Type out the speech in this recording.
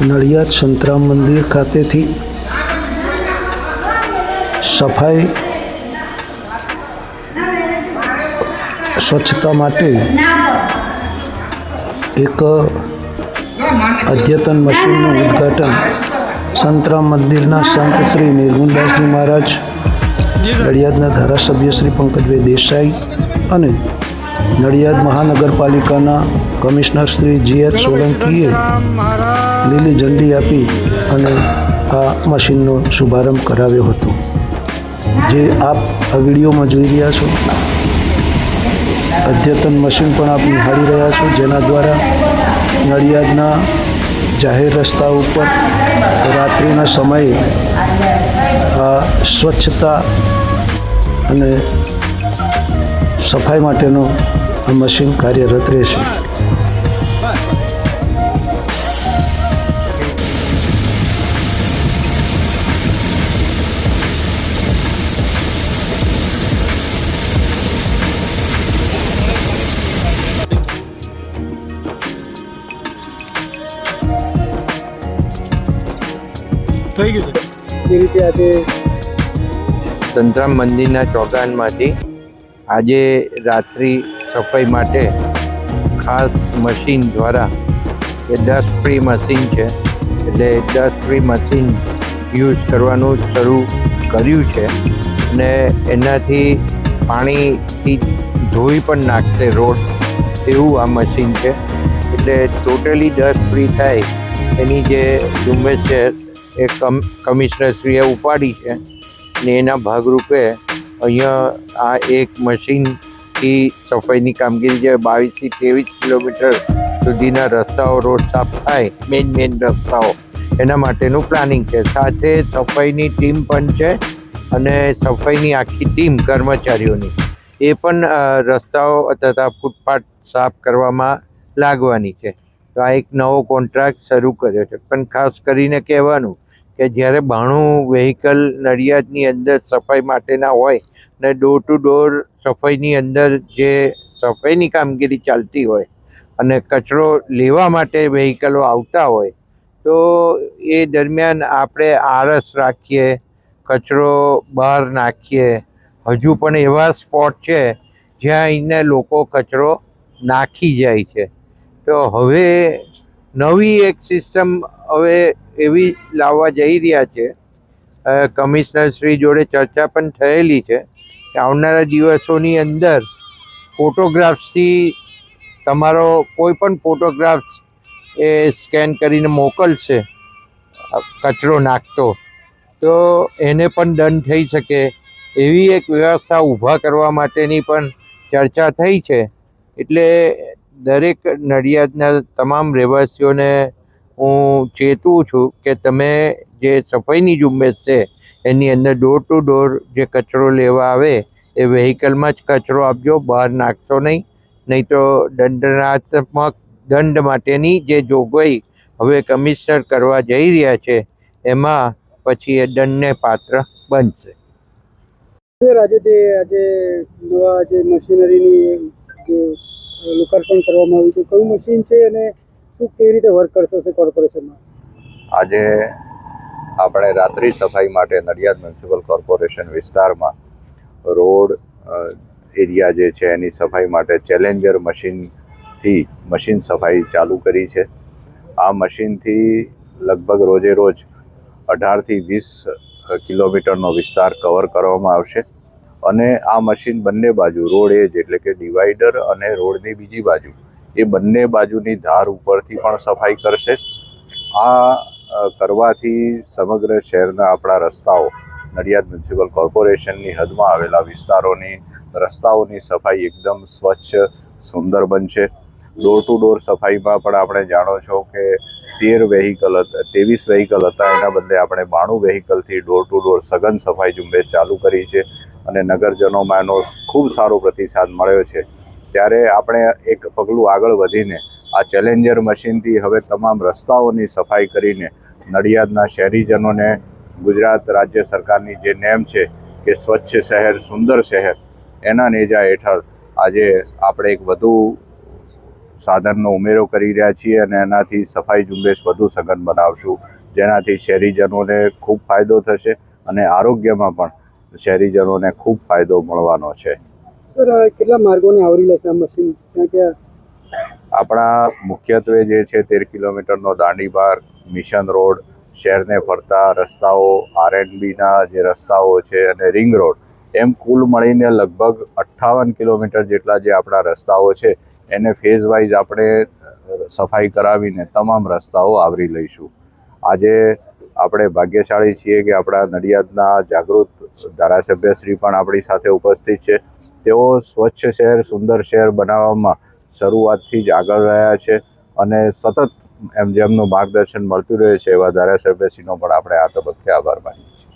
નડિયાદ સંતરામ મંદિર ખાતેથી સફાઈ સ્વચ્છતા માટે એક અદ્યતન મશીનનું ઉદ્ઘાટન સંતરામ મંદિરના સંત શ્રી નિર્ગુણદાસજી મહારાજ, નડિયાદના ધારાસભ્ય શ્રી પંકજભાઈ દેસાઈ અને નડિયાદ મહાનગરપાલિકાના કમિશનર શ્રી જી એચ સોલંકીએ લીલી ઝંડી આપી અને આ મશીનનો શુભારંભ કરાવ્યો હતો. જે આપ આ વિડીયોમાં જોઈ રહ્યા છો અદ્યતન મશીન પણ આપ નિહાળી રહ્યા છો જેના દ્વારા નડિયાદના જાહેર રસ્તા ઉપર રાત્રિના સમયે આ સ્વચ્છતા અને સફાઈ માટેનું આ મશીન કાર્યરત રહેશે. થઈ ગયું છે એ રીતે આજે સંતરામ મંદિરના ચોગાનમાંથી આજે રાત્રિ સફાઈ માટે ખાસ મશીન દ્વારા એ ડસ્ટ ફ્રી મશીન છે. એટલે ડસ્ટ ફ્રી મશીન યુઝ કરવાનું શરૂ કર્યું છે. અને એનાથી પાણીથી ધોઈ પણ નાખશે રોડ એવું આ મશીન છે. એટલે ટોટલી ડસ્ટ ફ્રી થાય એની જે ઝુંબેશ છે એ કમ કમિશનરશ્રીએ ઉપાડી છે. ને એના ભાગરૂપે અહીંયા આ એક મશીનથી સફાઈની કામગીરી જે બાવીસથી ત્રેવીસ કિલોમીટર સુધીના રસ્તાઓ રોડ સાફ થાય મેઇન મેઇન રસ્તાઓ. એના માટેનું પ્લાનિંગ છે. સાથે સફાઈની ટીમ પણ છે અને સફાઈની આખી ટીમ કર્મચારીઓની. એ પણ રસ્તાઓ તથા ફૂટપાથ સાફ કરવામાં લાગવાની છે. તો આ એક નવો કોન્ટ્રાક્ટ શરૂ કર્યો છે. પણ ખાસ કરીને કહેવાનું કે જ્યારે બાણું વેહિકલ નડિયાદની અંદર સફાઈ માટેના હોય ને ડોર ટુ ડોર સફાઈની અંદર જે સફાઈની કામગીરી ચાલતી હોય અને કચરો લેવા માટે વેહિકલો આવતા હોય, તો એ દરમિયાન આપણે આરસ રાખીએ, કચરો બહાર નાખીએ. હજુ પણ એવા સ્પોટ છે જ્યાં એને લોકો કચરો નાખી જાય છે. તો હવે નવી એક સિસ્ટમ હવે એવી લાવવા જઈ રહ્યા છે. કમિશનર શ્રી જોડે ચર્ચા પણ થયેલી છે કે આવનારા દિવસોની અંદર ફોટોગ્રાફ્સથી તમારો કોઈ પણ ફોટોગ્રાફ્સ એ સ્કેન કરીને મોકલશે, કચરો નાખતો, તો એને પણ દંડ થઈ શકે. એવી એક વ્યવસ્થા ઊભા કરવા માટેની પણ ચર્ચા થઈ છે. એટલે દરેક નડિયાદના તમામ રહેવાસીઓને હું ચેતવું છું કે તમે જે સફાઈની ઝુંબેશ છે, એની અંદર ડોર ટુ ડોર જે કચરો લેવા આવે, એ વેહિકલમાં જ કચરો આપજો, બહાર નાખશો નહીં. નહીં તો દંડનાત્મક દંડ માટેની જે જોગવાઈ હવે કમિશનર કરવા જઈ રહ્યા છે, એમાં પછી એ દંડને પાત્ર બનશે. આજે જે, આજે નવા જે મશીનરીની લોકાર્પણ કરવામાં આવ્યું છે, કયું મશીન છે અને શું કેવી રીતે વર્ક કરશે કોર્પોરેશનમાં આજે આપણે રાત્રિ સફાઈ માટે નડિયાદ મ્યુનિસિપલ કોર્પોરેશન વિસ્તારમાં રોડ એરિયા જે છે એની સફાઈ માટે ચેલેન્જર મશીનથી મશીન સફાઈ ચાલુ કરી છે. આ મશીનથી લગભગ રોજે રોજ અઢારથી વીસ કિલોમીટરનો વિસ્તાર કવર કરવામાં આવશે. અને આ મશીન બંને બાજુ રોડ એજ એટલે કે ડિવાઈડર અને રોડની બીજી બાજુ એ બંને બાજુની ધાર ઉપરથી પણ સફાઈ કરશે. આ કરવાથી સમગ્ર શહેરના આપણા રસ્તાઓ, નડિયાદ મ્યુનિસિપલ કોર્પોરેશનની હદમાં આવેલા વિસ્તારોની રસ્તાઓની સફાઈ એકદમ સ્વચ્છ, સુંદર બનશે. ડોર ટુ ડોર સફાઈમાં પણ આપણે જાણો છો કે તેર વેહિકલ ત્રેવીસ વેહિકલ હતા. એના બદલે આપણે બાણું વેહિકલથી ડોર ટુ ડોર સઘન સફાઈ ઝુંબેશ ચાલુ કરી છે. અને નગરજનોમાં એનો ખૂબ સારો પ્રતિસાદ મળ્યો છે. ત્યારે આપણે એક પગલું આગળ વધીને આ ચેલેન્જર મશીનથી હવે તમામ રસ્તાઓની સફાઈ કરીને નડિયાદના શહેરીજનોને ગુજરાત રાજ્ય સરકારની જે નેમ છે કે સ્વચ્છ શહેર, સુંદર શહેર, એના નેજા હેઠળ આજે આપણે એક વધુ સાધનનો ઉમેરો કરી રહ્યા છીએ અને એનાથી સફાઈ ઝુંબેશ વધુ સઘન બનાવશું, જેનાથી શહેરીજનોને ખૂબ ફાયદો થશે અને આરોગ્યમાં પણ શહેરીજનોને ખૂબ ફાયદો મળવાનો છે. સર કેટલા માર્ગોને આવરી લેશે આ મશીન? ત્યાં આપણા મુખ્યત્વે જે છે તેર કિલોમીટરનો દાંડી માર્ગ, મિશન રોડ, શહેરને ફરતા રસ્તાઓ, આરએનબીના જે રસ્તાઓ છે અને રિંગ રોડ, એમ કુલ મળીને લગભગ અઠ્ઠાવન કિલોમીટર જેટલા જે આપણા રસ્તાઓ છે, એને ફેઝ વાઇઝ આપણે સફાઈ કરાવીને તમામ રસ્તાઓ આવરી લઈશું. આજે આપણે ભાગ્યશાળી છીએ કે આપણા નડિયાદના જાગૃત ધારાસભ્યશ્રી પણ આપણી સાથે ઉપસ્થિત છે. તેઓ સ્વચ્છ શહેર, સુંદર શહેર બનાવવામાં શરૂઆતથી જ આગળ રહ્યા છે અને સતત એમ જેમનું માર્ગદર્શન મળતું રહે છે એવા ધારાસભ્યશ્રીનો પણ આપણે આ તબક્કે આભાર માનીએ છીએ.